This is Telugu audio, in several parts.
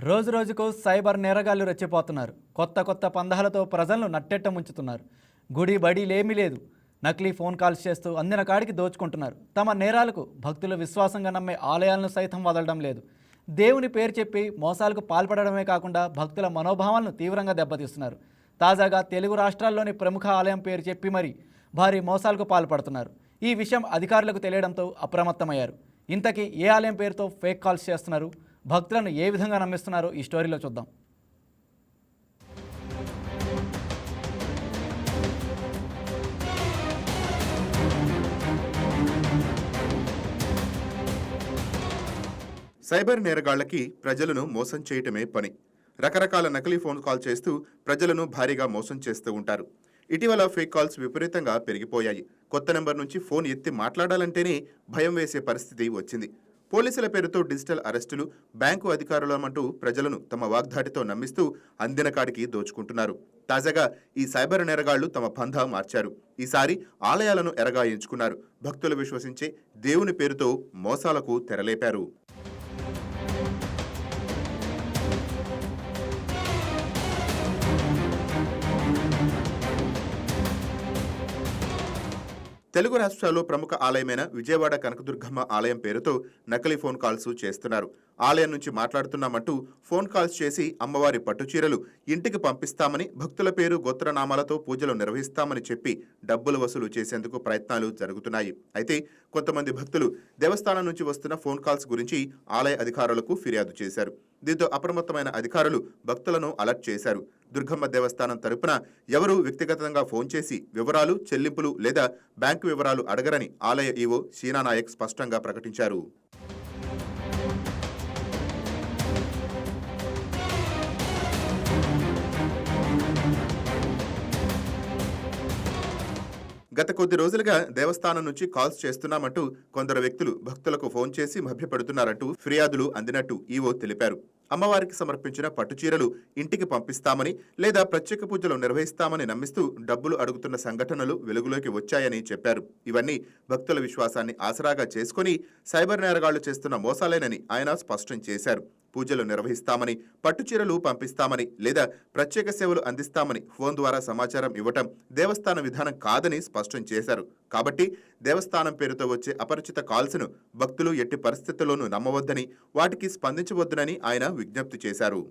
రోజు రోజుకు సైబర్ నేరగాళ్ళు రెచ్చిపోతున్నారు. కొత్త కొత్త పందాలతో ప్రజలను నట్టెట్ట ముంచుతున్నారు. గుడి బడీలేమీ లేదు. నకిలీ ఫోన్ కాల్స్ చేస్తూ అందిన కాడికి దోచుకుంటున్నారు. తమ నేరాలకు భక్తులు విశ్వాసంగా నమ్మే ఆలయాలను సైతం వదలడం లేదు. దేవుని పేరు చెప్పి మోసాలకు పాల్పడడమే కాకుండా భక్తుల మనోభావాలను తీవ్రంగా దెబ్బతీస్తున్నారు. తాజాగా తెలుగు రాష్ట్రాల్లోని ప్రముఖ ఆలయం పేరు చెప్పి మరి భారీ మోసాలకు పాల్పడుతున్నారు. ఈ విషయం అధికారులకు తెలియడంతో అప్రమత్తమయ్యారు. ఇంతకీ ఏ ఆలయం పేరుతో ఫేక్ కాల్స్ చేస్తున్నారు? భక్తులను ఏ విధంగా నమ్మిస్తున్నారో ఈ స్టోరీలో చూద్దాం. సైబర్ నేరగాళ్ళకి ప్రజలను మోసం చేయటమే పని. రకరకాల నకిలీ ఫోన్ కాల్ చేస్తూ ప్రజలను భారీగా మోసం చేస్తూ ఉంటారు. ఇటీవల ఫేక్ కాల్స్ విపరీతంగా పెరిగిపోయాయి. కొత్త నెంబర్ నుంచి ఫోన్ ఎత్తి మాట్లాడాలంటేనే భయం వేసే పరిస్థితి వచ్చింది. పోలీసుల పేరుతో డిజిటల్ అరెస్టులు బ్యాంకు అధికారులమంటూ ప్రజలను తమ వాగ్దాటితో నమ్మిస్తూ అందిన కాడికి దోచుకుంటున్నారు. తాజాగా ఈ సైబర్ నేరగాళ్ళు తమ పంధ మార్చారు. ఈసారి ఆలయాలను ఎరగా ఎంచుకున్నారు భక్తులు విశ్వసించే దేవుని పేరుతో మోసాలకు తెరలేపారు. తెలుగు రాష్ట్రాల్లో ప్రముఖ ఆలయమైన విజయవాడ కనకదుర్గమ్మ ఆలయం పేరుతో నకిలీ ఫోన్ కాల్స్ చేస్తున్నారు. ఆలయం నుంచి మాట్లాడుతున్నామంటూ ఫోన్ కాల్స్ చేసి అమ్మవారి పట్టుచీరలు ఇంటికి పంపిస్తామని భక్తుల పేరు గోత్రనామాలతో పూజలు నిర్వహిస్తామని చెప్పి డబ్బులు వసూలు చేసేందుకు ప్రయత్నాలు జరుగుతున్నాయి. అయితే కొంతమంది భక్తులు దేవస్థానం నుంచి వస్తున్న ఫోన్ కాల్స్ గురించి ఆలయ అధికారులకు ఫిర్యాదు చేశారు. దీంతో అప్రమత్తమైన అధికారులు భక్తులను అలర్ట్ చేశారు. దుర్గమ్మ దేవస్థానం తరపున ఎవరూ వ్యక్తిగతంగా ఫోన్ చేసి వివరాలు చెల్లింపులు లేదా బ్యాంకు వివరాలు అడగరని ఆలయ ఈవో నాయక్ స్పష్టంగా ప్రకటించారు. గత కొద్ది రోజులుగా దేవస్థానం నుంచి కాల్స్ చేస్తున్నామంటూ కొందరు వ్యక్తులు భక్తులకు ఫోన్ చేసి మభ్యపడుతున్నారంటూ ఫిర్యాదులు అందినట్టు ఈవో తెలిపారు. అమ్మవారికి సమర్పించిన పట్టుచీరలు ఇంటికి పంపిస్తామని లేదా ప్రత్యేక పూజలు నిర్వహిస్తామని నమ్మిస్తూ డబ్బులు అడుగుతున్న సంఘటనలు వెలుగులోకి వచ్చాయని చెప్పారు. ఇవన్నీ భక్తుల విశ్వాసాన్ని ఆసరాగా చేసుకుని సైబర్ నేరగాళ్ళు చేస్తున్న మోసాలేనని ఆయన స్పష్టం చేశారు. పూజలు నిర్వహిస్తామని పట్టుచీరలు పంపిస్తామని లేదా ప్రత్యేక సేవలు అందిస్తామని ఫోన్ ద్వారా సమాచారం ఇవ్వటం దేవస్థాన విధానం కాదని స్పష్టం చేశారు. కాబట్టి దేవస్థానం పేరుతో వచ్చే అపరిచిత కాల్స్ను భక్తులు ఎట్టి పరిస్థితుల్లోనూ నమ్మవద్దని వాటికి స్పందించవద్దునని ఆయన విజ్ఞప్తి చేశారు.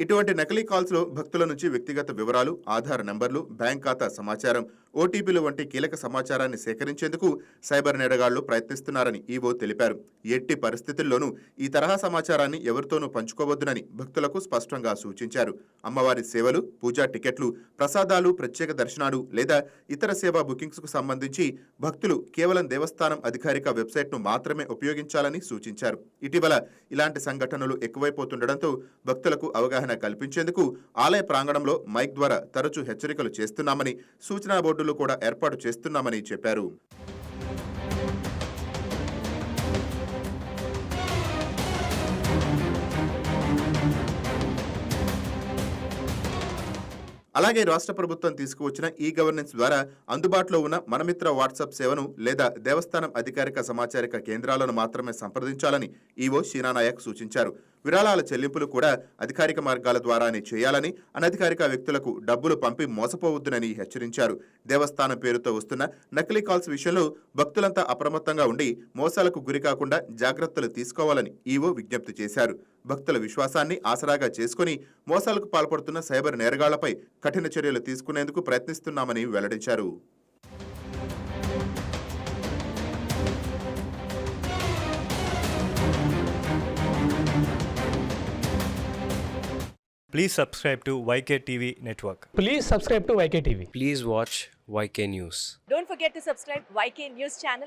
ఇటువంటి నకిలీ కాల్స్లో భక్తుల నుంచి వ్యక్తిగత వివరాలు ఆధార్ నంబర్లు బ్యాంక్ ఖాతా సమాచారం ఓటీపీలు వంటి కీలక సమాచారాన్ని సేకరించేందుకు సైబర్ నేరగాళ్ళు ప్రయత్నిస్తున్నారని ఈవో తెలిపారు. ఎట్టి పరిస్థితుల్లోనూ ఈ తరహా సమాచారాన్ని ఎవరితోనూ పంచుకోవద్దునని భక్తులకు స్పష్టంగా సూచించారు. అమ్మవారి సేవలు పూజా టికెట్లు ప్రసాదాలు ప్రత్యేక దర్శనాలు లేదా ఇతర సేవా బుకింగ్స్కు సంబంధించి భక్తులు కేవలం దేవస్థానం అధికారిక వెబ్సైట్ను మాత్రమే ఉపయోగించాలని సూచించారు. ఇటీవల ఇలాంటి సంఘటనలు ఎక్కువైపోతుండటంతో భక్తులకు అవగాహన కల్పించేందుకు ఆలయ ప్రాంగణంలో మైక్ ద్వారా తరచూ హెచ్చరికలు చేస్తున్నామని సూచనా బోర్డులు కూడా ఏర్పాటు చేస్తున్నామని చెప్పారు. అలాగే రాష్ట్ర ప్రభుత్వం తీసుకువచ్చిన ఈ గవర్నెన్స్ ద్వారా అందుబాటులో ఉన్న మనమిత్ర వాట్సాప్ సేవను లేదా దేవస్థానం అధికారిక సమాచారిక కేంద్రాలను మాత్రమే సంప్రదించాలని ఈవో శీనానాయక్ సూచించారు. విరాళాల చెల్లింపులు కూడా అధికారిక మార్గాల ద్వారానే చేయాలని అనధికారిక వ్యక్తులకు డబ్బులు పంపి మోసపోవద్దునని హెచ్చరించారు. దేవస్థానం పేరుతో వస్తున్న నకిలీ కాల్స్ విషయంలో భక్తులంతా అప్రమత్తంగా ఉండి మోసాలకు గురికాకుండా జాగ్రత్తలు తీసుకోవాలని ఈవో విజ్ఞప్తి చేశారు. భక్తుల విశ్వాసాన్ని ఆసరాగా చేసుకుని మోసాలకు పాల్పడుతున్న సైబర్ నేరగాళ్ళపై కఠిన చర్యలు తీసుకునేందుకు ప్రయత్నిస్తున్నామని వెల్లడించారు Please subscribe to YK TV Network. Please subscribe to YK TV. Please watch YK News. Don't forget to subscribe YK News channel